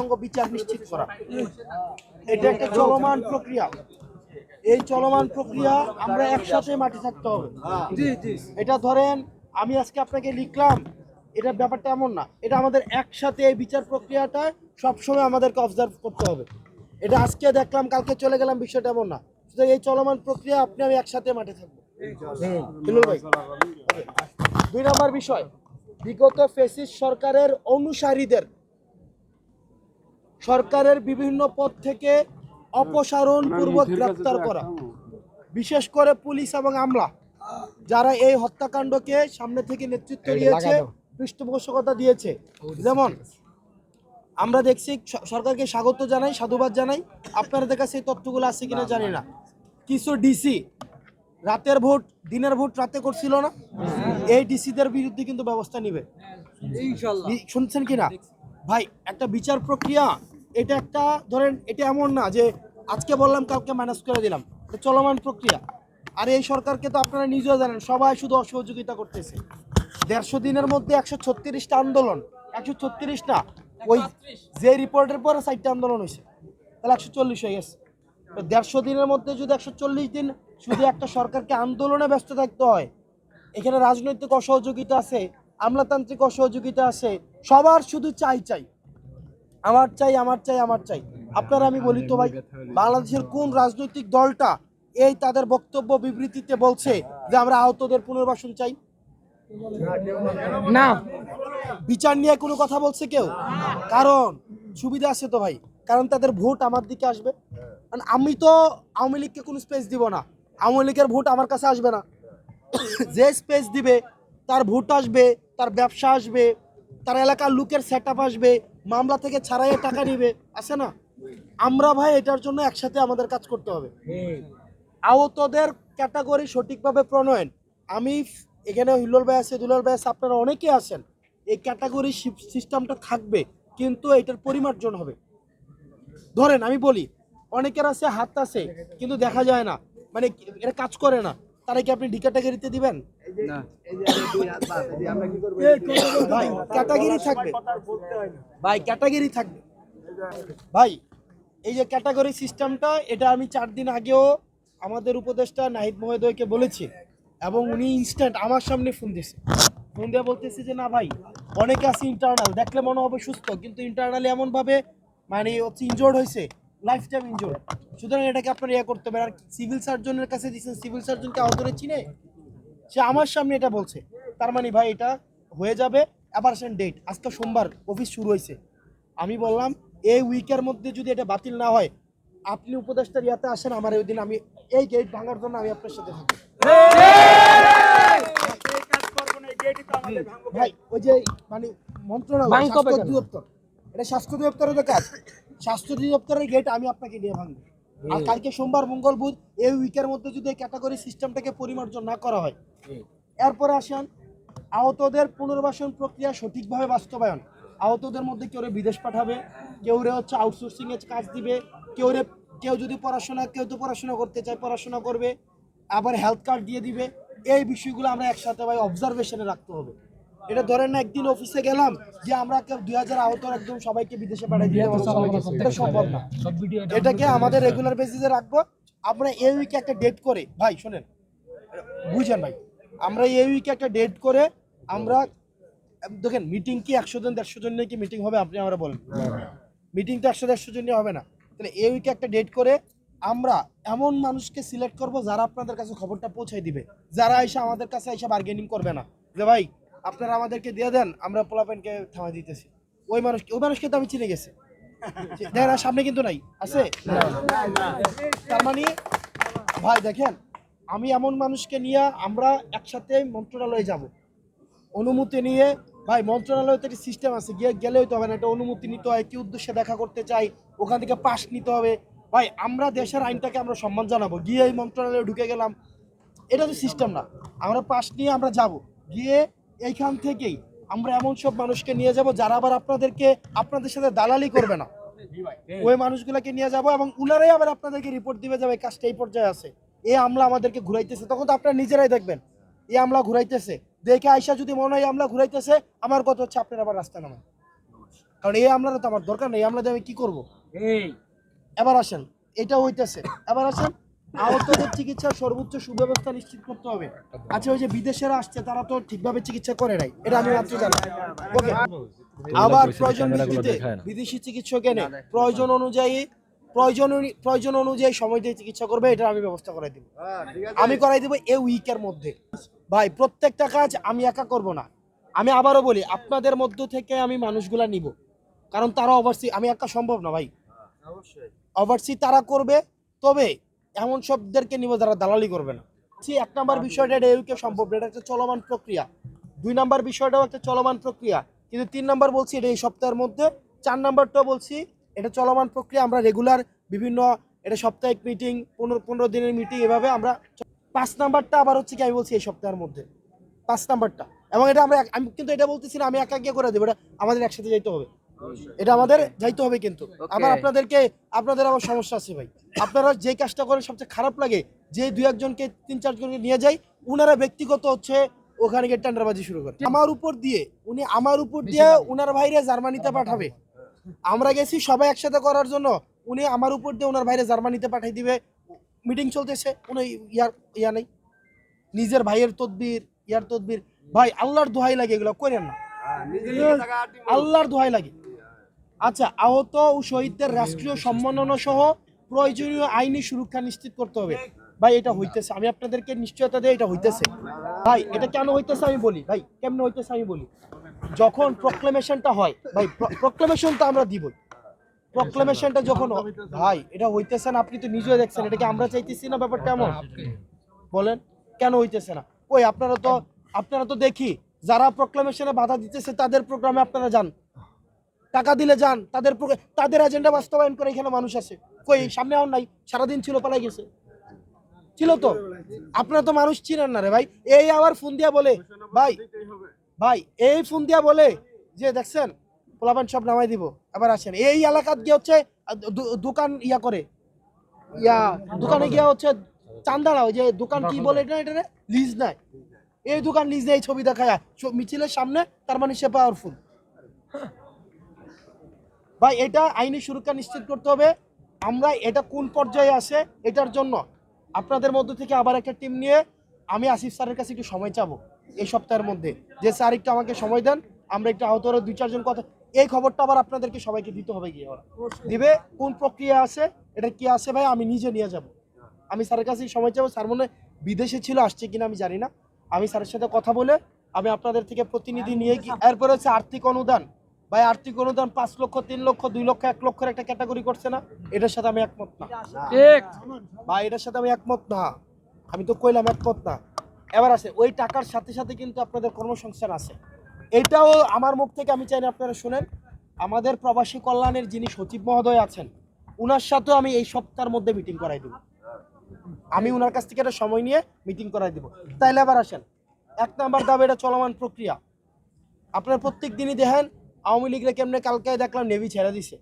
পূর্ণাঙ্গ বিচার নিশ্চিত করা। এটা একটা চলমান প্রক্রিয়া। এই চলমান প্রক্রিয়া আমরা একসাথে মাঠে থাকতে হবে। এটা ধরেন আমি আজকে আপনাকে লিখলাম এটা ব্যাপারটা এমন না। এটা আমাদের একসাথে এই বিচার প্রক্রিয়াটা সবসময় আমাদেরকে অবজার্ভ করতে হবে। এটা আজকে দেখলাম কালকে চলে গেলাম বিষয়টা এমন না। সুতরাং এই চলমান প্রক্রিয়া আপনি আমি একসাথে মাঠে থাকব। দুই নম্বর বিষয় বিগত ফেসিস সরকারের অনুসারীদের সরকারের বিভিন্ন পদ থেকে অপসারণ পূর্বক গ্রেপ্তার করা। বিশেষ করে পুলিশ এবং আমলা যারা এই হত্যাকাণ্ডকে সামনে থেকে নেতৃত্ব দিয়েছে পৃষ্ঠপোষকতা দিয়েছে। যেমন আমরা দেখছি সরকারকে স্বাগত জানাই সাধুবাদ জানাই। আপনাদের কাছে এই তথ্যগুলো আছে কিনা জানি না। কিছু ডিসি রাতের ভোট দিনের ভোট রাতে করছিল না। এই ডিসিদের বিরুদ্ধে কিন্তু ব্যবস্থা নিবে। শুনছেন কিনা? ভাই একটা বিচার প্রক্রিয়া এটা একটা, ধরেন, এটা এমন না যে আজকে বললাম, কালকে ম্যানেজ করে দিলাম। চলমান প্রক্রিয়া। আর এই সরকারকে তো আপনারা নিজেও জানেন, সবাই শুধু অসহযোগিতা করতেছে। দেড়শো দিনের মধ্যে একশো ছত্রিশটা আন্দোলন, একশো ছত্রিশটা, ওই যে রিপোর্টের পরে সাইটটা আন্দোলন হয়েছে। তাহলে একশো চল্লিশ হয়ে গেছে। তো দেড়শো দিনের মধ্যে যদি একশো চল্লিশ দিন শুধু একটা সরকারকে আন্দোলনে ব্যস্ত থাকতে হয়, এখানে রাজনৈতিক অসহযোগিতা আছে, আমলাতান্ত্রিক অসহযোগিতা আছে, সবার শুধু চাই চাই। আমার চাই আমার চাই আমার চাই। আপনারা আমি বলি তো ভাই বাংলাদেশের কোন রাজনৈতিক দলটা এই তাদের বক্তব্য বিবৃতিতে বলছে যে আমরা আহতদের পুনর্বাসন চাই? না। বিচার নিয়ে কোনো কথা বলছে কেউ? কারণ সুবিধা আছে তো ভাই কারণ তাদের ভোট আমার দিকে আসবে। কারণ আমি তো আওয়ামী লীগকে কোনো স্পেস দিব না। আওয়ামী লীগের ভোট আমার কাছে আসবে না। যে স্পেস দিবে তার ভোট আসবে তার ব্যবসা আসবে তার এলাকার লোকের সেট আসবে মামলা থেকে ছাড়াই টাকা নিবে, আছে না? আমরা ভাই এটার জন্য একসাথে আমাদের কাজ করতে হবে। আহতদের ক্যাটাগরি সঠিকভাবে প্রণয়ন। আমি এখানে হিল্লোল ভাই আছে, দুলাল ভাই আছে, আপনারা অনেকে আছেন। এই ক্যাটাগরি সিস্টেমটা থাকবে, কিন্তু এটার পরিমার্জন হবে। ধরেন, আমি বলি, অনেকের আছে, হাত আছে, কিন্তু দেখা যায় না। মানে এটা কাজ করে না। তারা কি আপনি ডি ক্যাটাগরিতে দিবেন? ভাই ক্যাটাগরি থাকবে। ভাই ক্যাটাগরি থাকবে। ভাই এই যে ক্যাটাগরি সিস্টেমটা এটা আমি চার দিন আগেও আমাদের উপদেষ্টা নাহিদ মহোদয়কে বলেছি এবং উনি ইনস্ট্যান্ট আমার সামনে ফোন দিয়েছে। ফোন দিয়ে বলতেছে যে না ভাই অনেকে আছে ইন্টারনাল দেখলে মনে হবে সুস্থ কিন্তু ইন্টারনালি এমনভাবে মানে হচ্ছে ইনজোর্ড হয়েছে লাইফ টাইম ইনজোর্ড সুতরাং এটাকে আপনার ইয়ে করতে হবে আর সিভিল সার্জনের কাছে দিচ্ছেন সিভিল সার্জনকে আহতরে চিনে সে আমার সামনে এটা বলছে। তার মানে ভাই এটা হয়ে যাবে অ্যাপারেশন ডেট আজকে সোমবার অফিস শুরু হয়েছে। আমি বললাম এই উইকের মধ্যে যদি এটা বাতিল না হয় আপনি উপদেষ্টার ইয়াতে আসেন আমার ওই দিন আমি এই গেট ভাঙার জন্য আমি আপনার সাথে থাকব। ভাই ওই যে মানে মন্ত্রণালয় স্বাস্থ্য অধিদপ্তর এটা স্বাস্থ্য অধিদপ্তরের কাজ। স্বাস্থ্য অধিদপ্তরের গেট আমি আপনাকে নিয়ে ভাঙবো। আর কালকে সোমবার মঙ্গল বুধ এই উইকের মধ্যে যদি এই ক্যাটাগরি সিস্টেমটাকে পরিমার্জন না করা হয় এরপরে আসেন আহতদের পুনর্বাসন প্রক্রিয়া সঠিকভাবে বাস্তবায়ন। আহতদের মধ্যে কেউ রে বিদেশ পাঠাবে কেউ রে হচ্ছে আউটসোর্সিং এর কাজ দিবে কেউ রে কেউ যদি পড়াশোনা কেউ তো পড়াশোনা করতে চায় পড়াশোনা করবে আবার হেলথ কার্ড দিয়ে দিবে। এই বিষয়গুলো আমরা একসাথে ভাই অবজারভেশনে রাখতে হবে। এটা ধরেন না একদিন অফিসে গেলাম যে আমরা কেউ দুই হাজার আহত একদম সবাইকে বিদেশে পাঠিয়ে দিতে এটা সম্ভব না। এটাকে আমাদের রেগুলার বেসিসে রাখব। আমরা এই উইকে একটা ডেট করে ভাই শোনেন বুঝেন ভাই আমরা এই উইকে একটা ডেট করে আমরা দেখেন মিটিং কি একশো জন দেড়শো জন নিয়ে কি মিটিং হবে? আপনি আমরা বলেন। মিটিং তো একশো দেড়শো জন নিয়ে হবে না। তাহলে এই উইকে একটা ডেট করে আমরা এমন মানুষকে সিলেক্ট করব যারা আপনাদের কাছে খবরটা পৌঁছায় দিবে। যারা এসে আমাদের কাছে এসে বার্গেনিং করবে না। যে ভাই আপনারা আমাদেরকে দিয়ে দেন, আমরা পোলাপেনকে থামা দিতেছি। ওই মানুষ ওই মানুষকে তো আমি চিনে গেছি। দেখেন সামনে কিন্তু নাই, আছে? তার মানে ভাই দেখেন, আমি এমন মানুষকে নিয়ে আমরা একসাথে মন্ত্রণালয়ে যাব। অনুমতি নিয়ে, ভাই মন্ত্রণালয়ে তো একটা সিস্টেম আছে, গিয়ে গেলেই তো হবে না, একটা অনুমতি নিতে হয়, কি উদ্দেশ্যে দেখা করতে চাই, ওখান থেকে পাস নিতে হবে। ভাই, আমরা দেশের আইনটাকে আমরা সম্মান জানাব। গিয়ে এই মন্ত্রণালয়ে ঢুকে গেলাম। এটা তো সিস্টেম না। আমরা পাস নিয়ে আমরা যাব। গিয়ে এইখান থেকেই আমরা এমন সব মানুষকে নিয়ে যাব যারা আবার আপনাদেরকে আপনাদের সাথে দালালি করবে না। ওই মানুষগুলোকে নিয়ে যাব এবং উনারাই আবার আপনাদেরকে রিপোর্ট দিবে যাবে কাজটা এই পর্যায়ে আছে। এই আমলা আমাদেরকে ঘুরাইতেছে। তখন তো আপনারা নিজেরাই দেখবেন এই আমলা ঘুরাইতেছে। দেখে আইসা যদি মনে হয় আমলা ঘুরাইতেছে আমার কথা হচ্ছে আপনার আবার রাস্তা নামান। কারণ এই আমলারা তো আমার দরকার নেই আমরা আমি কি করব? এবার আসেন এটা হইতেছে। এবার আসেন আহতদের চিকিৎসার সর্বোচ্চ সুব্যবস্থা নিশ্চিত করতে হবে। আচ্ছা ওই যে বিদেশেরা আসছে তারা তো ঠিকভাবে চিকিৎসা করে নাই। এটা আমি মাত্র জানি। ওকে আবার প্রয়োজন ভিত্তিতে বিদেশি চিকিৎসক এনে প্রয়োজন অনুযায়ী প্রয়োজন প্রয়োজন অনুযায়ী সময় দিয়ে চিকিৎসা করবে এটা আমি ব্যবস্থা করাই দিব। আমি করাই দিব এ উইকের মধ্যে। ভাই প্রত্যেকটা কাজ আমি একা করব না। আমি আবারও বলি আপনাদের মধ্য থেকে আমি মানুষগুলা নিব। কারণ তারা ওভারসি আমি একা সম্ভব না ভাই। ওভারসি তারা করবে তবে এমন সবদেরকে নিব যারা দালালি করবে না। সে এক নম্বর বিষয়টা এটা এউকে সম্ভব? এটা একটা চলমান প্রক্রিয়া। দুই নম্বর বিষয়টাও একটা চলমান প্রক্রিয়া। কিন্তু তিন নম্বর বলছি এটা এই সপ্তাহের মধ্যে। চার নাম্বারটাও বলছি এটা চলমান প্রক্রিয়া। আমরা রেগুলার বিভিন্ন এটা সাপ্তাহিক মিটিং পনেরো পনেরো দিনের মিটিং এভাবে আমরা পাঁচ নাম্বারটা আবার হচ্ছে কি আমি বলছি এই সপ্তাহের মধ্যে। পাঁচ নাম্বারটা। এবং এটা আমরা আমি কিন্তু এটা বলতেছি না আমি একা গিয়ে করে দেবো। এটা আমাদের একসাথে যাইতে হবে। এটা আমাদের যাইতে হবে কিন্তু। আবার আপনাদেরকে আপনাদের আবার সমস্যা আছে ভাই। আপনারা যে কাজটা করেন সবচেয়ে খারাপ লাগে যে দুই একজনকে তিন চারজনকে নিয়ে যাই উনারা ব্যক্তিগত হচ্ছে ওখানে গিয়ে টেন্ডারবাজি শুরু করে। আমার উপর দিয়ে উনি আমার উপর দিয়ে উনার ভাইরে জার্মানিতে পাঠাবে। আমরা গেছি সবাই একসাথে করার জন্য উনি আমার উপর দিয়ে ওনার ভাইরে জার্মানিতে পাঠাই দিবে। মিটিং চলতেছে কোনো ইয়ার ইয়া নেই। নিজের ভাইয়ের তদবির ইয়ার তদবির। ভাই আল্লাহর দোহাই লাগে এগুলো করেন না। আল্লাহর দোহাই লাগে। আচ্ছা আহত ও শহীদদের রাষ্ট্রীয় সম্মাননা সহ প্রয়োজনীয় আইনি সুরক্ষা নিশ্চিত করতে হবে। ভাই, এটা হইতেছে। আমি আপনাদেরকে নিশ্চয়তা দিই এটা হইতেছে। ভাই, এটা কেন হইতেছে আমি বলি। ভাই, কেমনে হইতেছে আমি বলি। যখন প্রক্লেমেশনটা হয়, ভাই প্রক্লেমেশন তো আমরা দিব প্রক্লেমেশনটা যখন ভাই, এটা হইতেছে না। আপনি তো নিজেও দেখছেন, এটা কি আমরা চাইতেছি না ব্যাপারটা এমন? বলেন, কেন হইতেছে না? ওই, আপনারা তো আপনারা তো দেখি, যারা প্রক্লেমেশনে বাধা দিতেছে, তাদের প্রোগ্রামে আপনারা যান। টাকা দিলে যান, তাদের তাদের এজেন্ডা বাস্তবায়ন করে এখানে মানুষ আছে। কই, সামনে আর নাই, সারাদিন ছিল পালাই গেছে। ছিল তো? আপনারা তো মানুষ চিনেন না রে ভাই। এই আবার ফোন দিয়া বলে, ভাই ভাই, এই ফোন দিয়া বলে যে দেখছেন, পোলাপান সব নামাই দিব, আবার আসেন। এই এলাকাত গিয়ে হচ্ছে দোকান ইয়া করে। ইয়া, দোকানে গিয়ে হচ্ছে চান্দারা, ওই যে দোকান কি বলে এটা এটা লিজ নাই। এই দোকান লিজ নেই ছবি দেখায়। মিছিলের সামনে, তার মানে সে পাওয়ারফুল ভাই এটা আইনি সুরক্ষা নিশ্চিত করতে হবে। আমরা এটা কোন পর্যায়ে আসে এটার জন্য আপনাদের মধ্য থেকে আবার একটা টিম নিয়ে আমি আসিফ স্যারের কাছে একটু সময় চাবো এই সপ্তাহের মধ্যে। যে স্যার একটু আমাকে সময় দেন আমরা একটু আহতর দুই চারজন কথা এই খবরটা আবার আপনাদেরকে সবাইকে দিতে হবে গিয়ে ওরা। দিবে কোন প্রক্রিয়া আছে এটা কি আছে ভাই আমি নিজে নিয়ে যাব। আমি স্যারের কাছে সময় চাবো স্যার মনে হয় বিদেশে ছিল আসছে কিনা আমি জানি না। আমি স্যারের সাথে কথা বলে আমি আপনাদের থেকে প্রতিনিধি নিয়ে কি এরপরে হচ্ছে আর্থিক অনুদান। ভাই আর্থিক অনুদান পাঁচ লক্ষ তিন লক্ষ দুই লক্ষ এক লক্ষের একটা ক্যাটাগরি করছে না এটার সাথে আমি একমত না। ঠিক। ভাই এটার সাথে আমি একমত না। আমি তো কইলাম একমত না। এবার আছে ওই টাকার সাথে সাথে কিন্তু আপনাদের কর্মসংস্থান আছে। এটাও আমার মুখ থেকে আমি চাই না আপনারা শুনেন। আমাদের প্রবাসী কল্যাণের যিনি সচিব মহোদয় আছেন উনার সাথেও আমি এই সপ্তাহের মধ্যে মিটিং করাই দেবো। আমি উনার কাছ থেকে একটা সময় নিয়ে মিটিং করাই দেবো। তাইলে আবার আসেন এক নাম্বার দাবি এটা চলমান প্রক্রিয়া। আপনার প্রত্যেক দিনই দেখেন আওয়ামী লীগরা কেমনে কালকে দেখলাম নেভি ছেড়ে দিছে।